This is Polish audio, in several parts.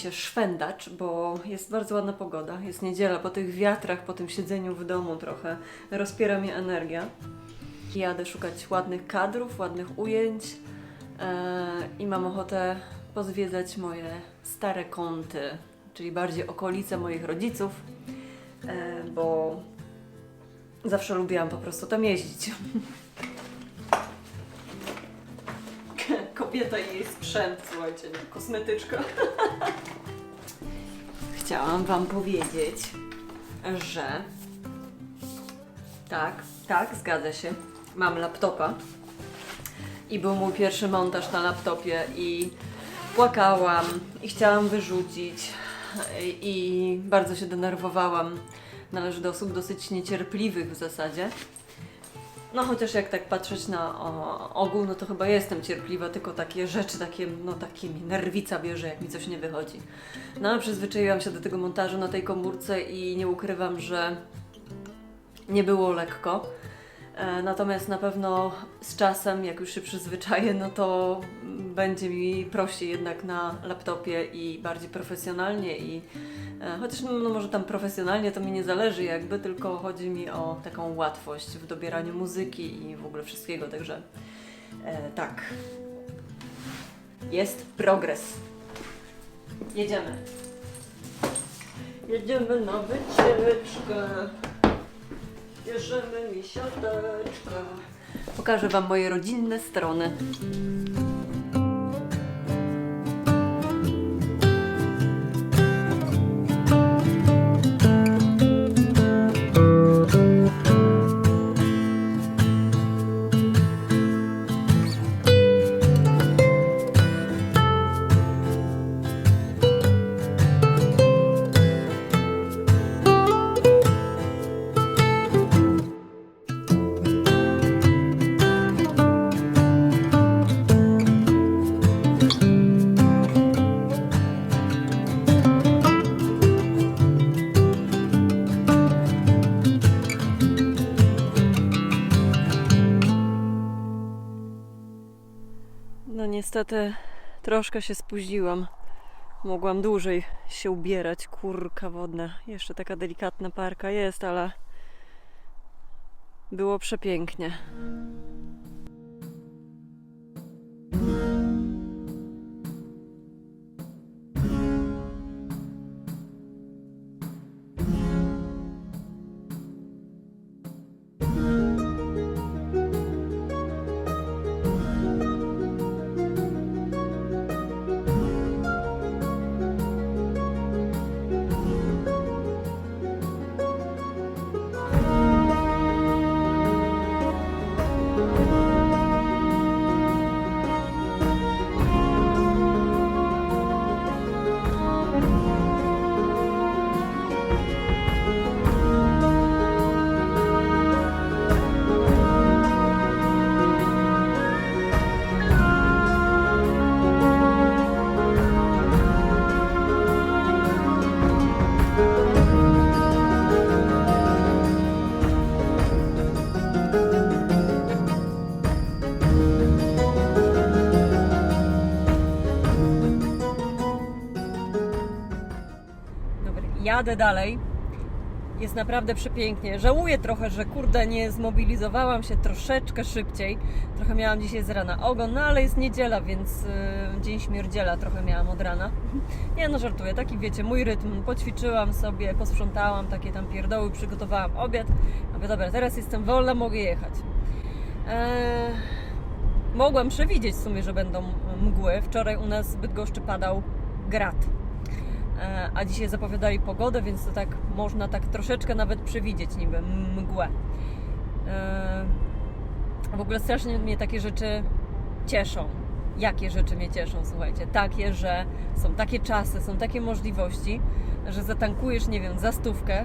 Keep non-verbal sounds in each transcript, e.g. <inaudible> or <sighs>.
się szwendacz, bo jest bardzo ładna pogoda. Jest niedziela, po tych wiatrach, po tym siedzeniu w domu trochę rozpiera mnie energia. Jadę szukać ładnych kadrów, ładnych ujęć e, i mam ochotę pozwiedzać moje stare kąty, czyli bardziej okolice moich rodziców, e, bo zawsze lubiłam po prostu tam jeździć. <laughs> Kobieta i jej sprzęt, słuchajcie, nie? kosmetyczka. <laughs> Chciałam Wam powiedzieć, że tak, tak, zgadza się. Mam laptopa i był mój pierwszy montaż na laptopie i płakałam i chciałam wyrzucić i, bardzo się denerwowałam. Należy do osób dosyć niecierpliwych w zasadzie. No chociaż jak tak patrzeć na o, ogół, no to chyba jestem cierpliwa, tylko takie rzeczy, takie, no takie mi nerwica bierze, jak mi coś nie wychodzi. No ale przyzwyczaiłam się do tego montażu na tej komórce i nie ukrywam, że nie było lekko. E, Natomiast na pewno z czasem, jak już się przyzwyczaję, no to będzie mi prościej jednak na laptopie i bardziej profesjonalnie i chociaż no, no może tam profesjonalnie to mi nie zależy jakby, tylko chodzi mi o taką łatwość w dobieraniu muzyki i w ogóle wszystkiego, także e, tak. Jest progres. Jedziemy. Jedziemy na wycieczkę. Bierzemy mi siateczkę. Pokażę Wam moje rodzinne strony. Niestety troszkę się spóźniłam. Mogłam dłużej się ubierać. Kurka wodna. Jeszcze taka delikatna parka jest, ale było przepięknie. Jadę dalej. Jest naprawdę przepięknie. Żałuję trochę, że kurde nie zmobilizowałam się troszeczkę szybciej. Trochę miałam dzisiaj z rana ogon, no ale jest niedziela, więc yy, dzień śmierdziela trochę miałam od rana. Nie no, żartuję, taki wiecie, mój rytm. Poćwiczyłam sobie, posprzątałam takie tam pierdoły, przygotowałam obiad. Mówię, dobra, teraz jestem wolna, mogę jechać. Eee, mogłam przewidzieć w sumie, że będą mgły. Wczoraj u nas w Bydgoszczy padał grad. E, a dzisiaj zapowiadali pogodę, więc to tak można tak troszeczkę nawet przewidzieć niby mgłę. E, W ogóle strasznie mnie takie rzeczy cieszą. Jakie rzeczy mnie cieszą, słuchajcie? Takie, że są takie czasy, są takie możliwości, że zatankujesz, nie wiem, za stówkę.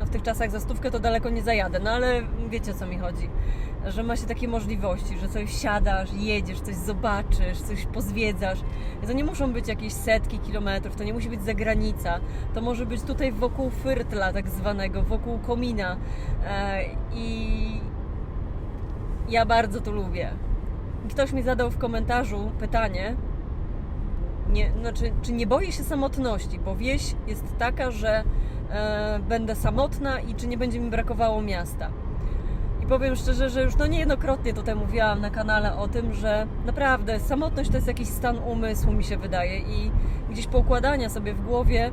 No w tych czasach za stówkę to daleko nie zajadę, no ale wiecie o co mi chodzi. Że ma się takie możliwości, że coś siadasz, jedziesz, coś zobaczysz, coś pozwiedzasz. To nie muszą być jakieś setki kilometrów, to nie musi być zagranica. To może być tutaj wokół Fyrtla tak zwanego, wokół komina. E, I ja bardzo to lubię. Ktoś mi zadał w komentarzu pytanie, nie, znaczy, czy nie boję się samotności, bo wieś jest taka, że e, będę samotna i czy nie będzie mi brakowało miasta. Powiem szczerze, że już no niejednokrotnie tutaj mówiłam na kanale o tym, że naprawdę samotność to jest jakiś stan umysłu, mi się wydaje, i gdzieś poukładania sobie w głowie,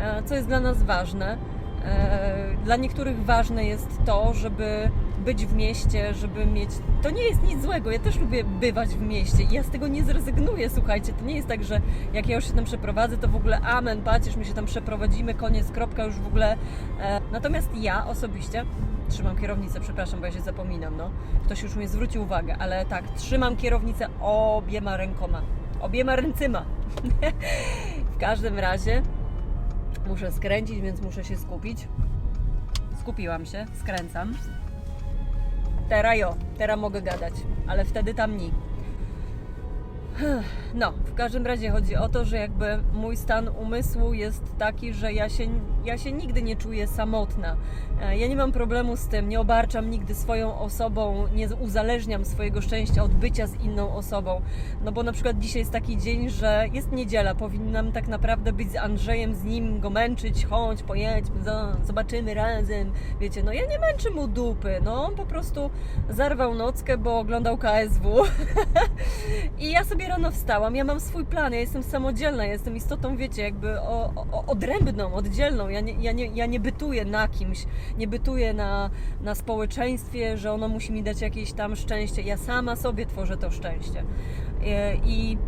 e, co jest dla nas ważne. E, Dla niektórych ważne jest to, żeby być w mieście, żeby mieć. To nie jest nic złego. Ja też lubię bywać w mieście i ja z tego nie zrezygnuję. Słuchajcie, to nie jest tak, że jak ja już się tam przeprowadzę, to w ogóle amen, patrzysz, my się tam przeprowadzimy, koniec, kropka, już w ogóle. E, Natomiast ja osobiście trzymam kierownicę, przepraszam, bo ja się zapominam, no. Ktoś już mi zwrócił uwagę, ale tak, trzymam kierownicę obiema rękoma, obiema ręcyma. <laughs> w każdym razie muszę skręcić, więc muszę się skupić. Skupiłam się, skręcam. Teraz jo, teraz mogę gadać, ale wtedy tam nie. No, w każdym razie chodzi o to, że jakby mój stan umysłu jest taki, że ja się, ja się nigdy nie czuję samotna. E, Ja nie mam problemu z tym, nie obarczam nigdy swoją osobą, nie uzależniam swojego szczęścia od bycia z inną osobą. No bo na przykład dzisiaj jest taki dzień, że jest niedziela, powinnam tak naprawdę być z Andrzejem, z nim go męczyć, chodź, pojedźmy, zo- zobaczymy razem. Wiecie, no ja nie męczę mu dupy, no on po prostu zarwał nockę, bo oglądał KSW. <laughs> I ja sobie rano wstałam, ja mam swój plan, ja jestem samodzielna, ja jestem istotą, wiecie, jakby o, o, odrębną, oddzielną. Ja nie, ja, nie, ja nie bytuję na kimś, nie bytuję na, na społeczeństwie, że ono musi mi dać jakieś tam szczęście. Ja sama sobie tworzę to szczęście. E, I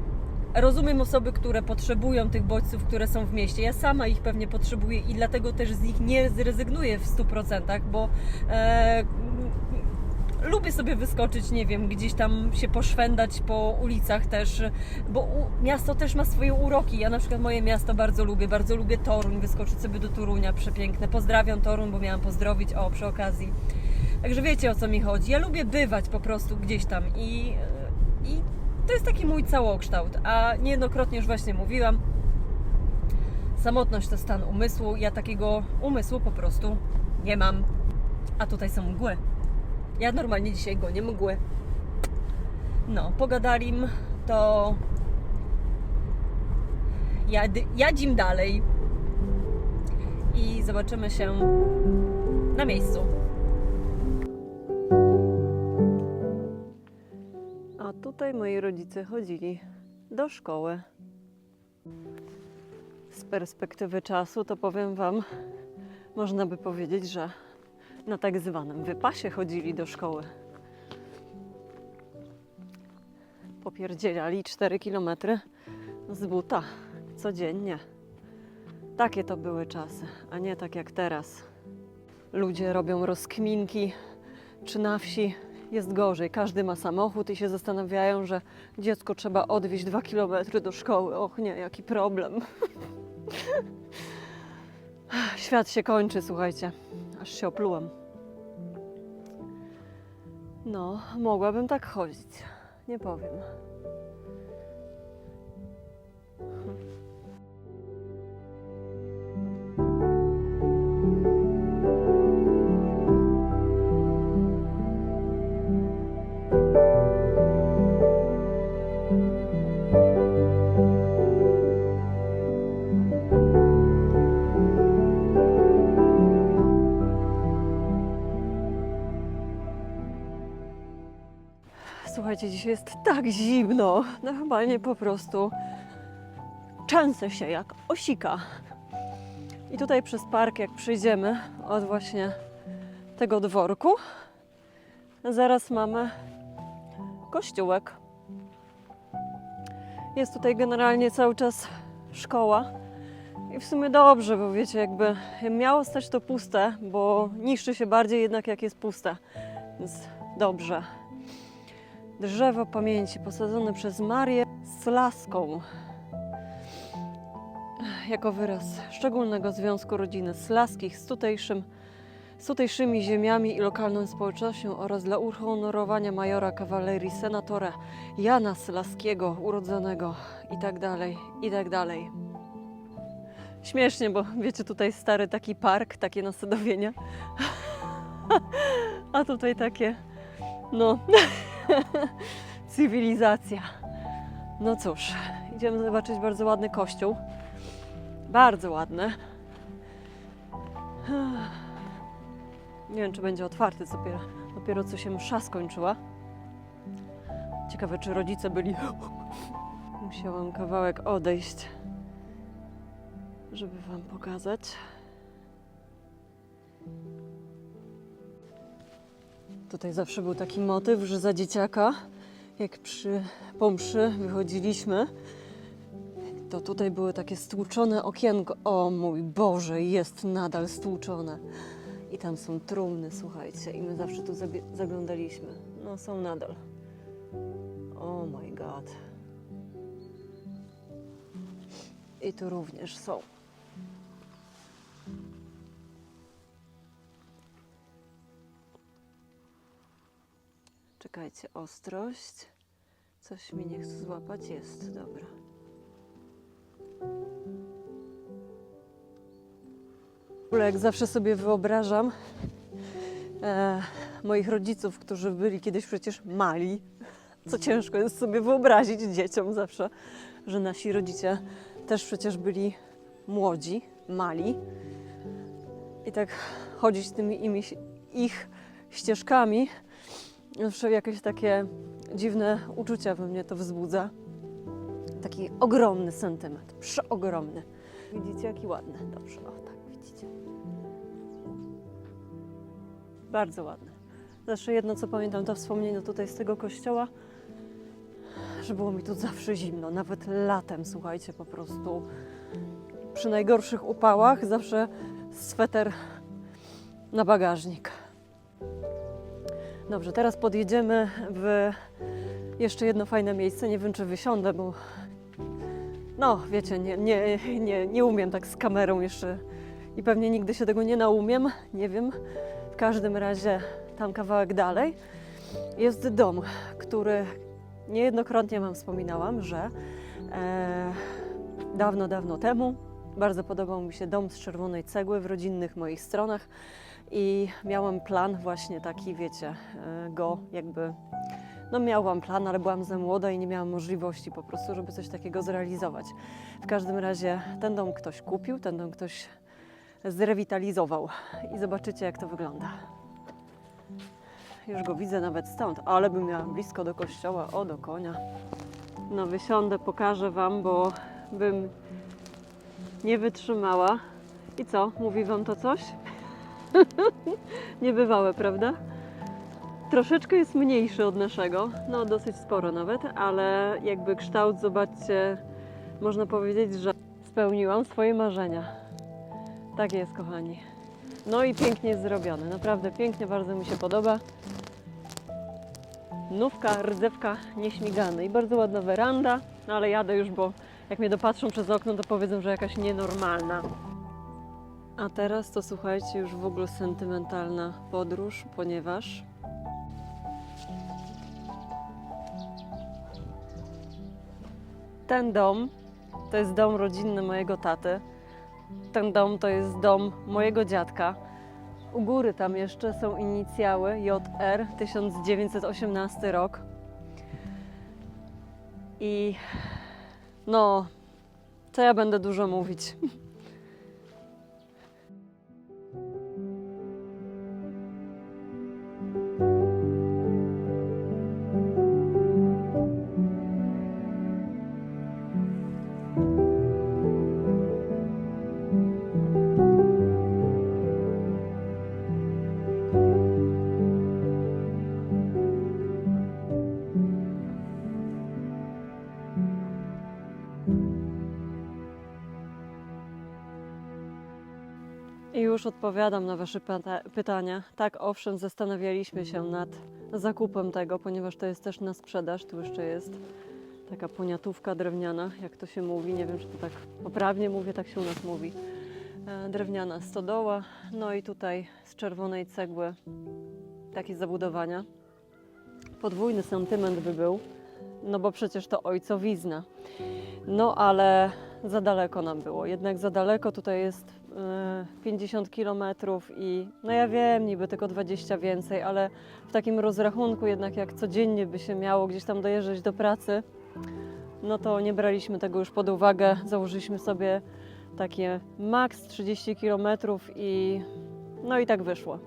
rozumiem osoby, które potrzebują tych bodźców, które są w mieście. Ja sama ich pewnie potrzebuję i dlatego też z nich nie zrezygnuję w 100%, bo e, lubię sobie wyskoczyć, nie wiem, gdzieś tam się poszwendać po ulicach też, bo u, miasto też ma swoje uroki. Ja na przykład moje miasto bardzo lubię, bardzo lubię Toruń, wyskoczyć sobie do Torunia, przepiękne. Pozdrawiam Toruń, bo miałam pozdrowić, o, przy okazji. Także wiecie o co mi chodzi. Ja lubię bywać po prostu gdzieś tam i, i to jest taki mój całokształt. A niejednokrotnie już właśnie mówiłam, samotność to stan umysłu. Ja takiego umysłu po prostu nie mam. A tutaj są mgły. Ja normalnie dzisiaj gonię mgły. No, pogadalim, to jad, jadzim dalej i zobaczymy się na miejscu. A tutaj moi rodzice chodzili do szkoły. Z perspektywy czasu to powiem Wam, można by powiedzieć, że na tak zwanym wypasie chodzili do szkoły. Popierdzielali 4 km z buta codziennie. Takie to były czasy, a nie tak jak teraz. Ludzie robią rozkminki, czy na wsi jest gorzej. Każdy ma samochód i się zastanawiają, że dziecko trzeba odwieźć 2 km do szkoły. Och nie, jaki problem. <laughs> Świat się kończy, słuchajcie. Aż się oplułam. No, mogłabym tak chodzić. Nie powiem. Słuchajcie, dzisiaj jest tak zimno. Normalnie po prostu trzęsę się jak osika. I tutaj przez park, jak przyjdziemy od właśnie tego dworku, zaraz mamy kościółek. Jest tutaj generalnie cały czas szkoła. I w sumie dobrze, bo wiecie, jakby miało stać to puste, bo niszczy się bardziej jednak jak jest puste. Więc dobrze. Drzewo pamięci posadzone przez Marię Slaską. Jako wyraz szczególnego związku rodziny Slaskich z, tutejszym, z tutejszymi ziemiami i lokalną społecznością oraz dla uhonorowania majora kawalerii senatora Jana Slaskiego urodzonego i tak dalej, i tak. Śmiesznie, bo wiecie, tutaj stary taki park, takie nasadowienia. <laughs> A tutaj takie, no, <laughs> <laughs> cywilizacja. No cóż, Idziemy zobaczyć bardzo ładny kościół. Bardzo ładny. <sighs> Nie wiem, czy będzie otwarty dopiero, dopiero co się msza skończyła. Ciekawe, czy rodzice byli. <gasps> Musiałam kawałek odejść, żeby Wam pokazać. Tutaj zawsze był taki motyw, że za dzieciaka, jak przy pomszy wychodziliśmy, to tutaj były takie stłuczone okienko. O mój Boże, jest nadal stłuczone. I tam są trumny, słuchajcie, i my zawsze tu zaglądaliśmy. No, są nadal. Oh my god. I tu również są. Czekajcie, ostrość. Coś mi nie chce złapać. Jest, dobra. Ogóle jak zawsze sobie wyobrażam e, moich rodziców, którzy byli kiedyś przecież mali, co ciężko jest sobie wyobrazić dzieciom zawsze, że nasi rodzice też przecież byli młodzi, mali. I tak chodzić tymi ich ścieżkami, zawsze jakieś takie dziwne uczucia we mnie to wzbudza. Taki ogromny sentyment, przeogromny. Widzicie, jaki ładny. Dobrze, o tak, widzicie. Bardzo ładny. Zawsze jedno, co pamiętam, to wspomnienie tutaj z tego kościoła, że było mi tu zawsze zimno, nawet latem, słuchajcie, po prostu przy najgorszych upałach zawsze sweter na bagażnik. Dobrze, teraz podjedziemy w jeszcze jedno fajne miejsce. Nie wiem, czy wysiądę, bo no, wiecie, nie, nie, nie, nie umiem tak z kamerą jeszcze i pewnie nigdy się tego nie naumiem. Nie wiem. W każdym razie tam kawałek dalej jest dom, który niejednokrotnie Wam wspominałam, że e, dawno, dawno temu bardzo podobał mi się dom z czerwonej cegły w rodzinnych moich stronach i miałam plan właśnie taki, wiecie, e, go jakby, no miałam plan, ale byłam za młoda i nie miałam możliwości po prostu, żeby coś takiego zrealizować. W każdym razie ten dom ktoś kupił, ten dom ktoś zrewitalizował i zobaczycie jak to wygląda. Już go widzę nawet stąd, ale bym miała blisko do kościoła, o do konia. No wysiądę, pokażę Wam, bo bym nie wytrzymała. I co, mówi Wam to coś? <laughs> Niebywałe, prawda? Troszeczkę jest mniejszy od naszego, no dosyć sporo nawet, ale jakby kształt, zobaczcie, można powiedzieć, że spełniłam swoje marzenia. Tak jest, kochani. No i pięknie jest zrobiony, naprawdę pięknie, bardzo mi się podoba. Nówka, rdzewka nieśmigany i bardzo ładna weranda, no ale jadę już, bo jak mnie dopatrzą przez okno, to powiedzą, że jakaś nienormalna. A teraz to słuchajcie, już w ogóle sentymentalna podróż, ponieważ ten dom to jest dom rodzinny mojego taty. Ten dom to jest dom mojego dziadka. U góry tam jeszcze są inicjały JR 1918 rok. I no, co ja będę dużo mówić. <laughs> już odpowiadam na Wasze pyta- pytania. Tak, owszem, zastanawialiśmy się nad zakupem tego, ponieważ to jest też na sprzedaż. Tu jeszcze jest taka poniatówka drewniana, jak to się mówi. Nie wiem, czy to tak poprawnie mówię, tak się u nas mówi. E, Drewniana stodoła, no i tutaj z czerwonej cegły takie zabudowania. Podwójny sentyment by był, no bo przecież to ojcowizna. No ale za daleko nam było. Jednak za daleko tutaj jest 50 km i no ja wiem, niby tylko 20 więcej, ale w takim rozrachunku jednak jak codziennie by się miało gdzieś tam dojeżdżać do pracy, no to nie braliśmy tego już pod uwagę. Założyliśmy sobie takie maks 30 km i no i tak wyszło.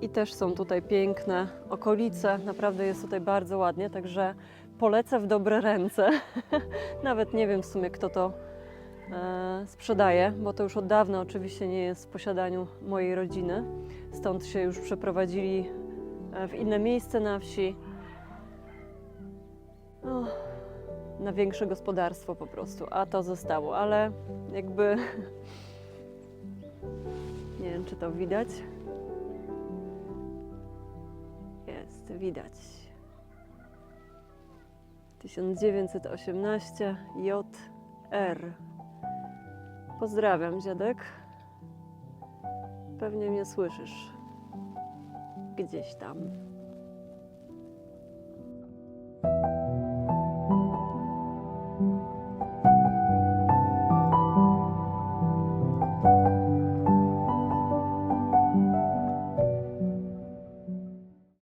I też są tutaj piękne okolice, naprawdę jest tutaj bardzo ładnie, także polecę w dobre ręce. <laughs> Nawet nie wiem w sumie, kto to e, sprzedaje, bo to już od dawna oczywiście nie jest w posiadaniu mojej rodziny. Stąd się już przeprowadzili e, w inne miejsce na wsi. O, na większe gospodarstwo po prostu, a to zostało, ale jakby <laughs> nie wiem, czy to widać. Jest, widać. 1918 JR. Pozdrawiam, dziadek. Pewnie mnie słyszysz. Gdzieś tam.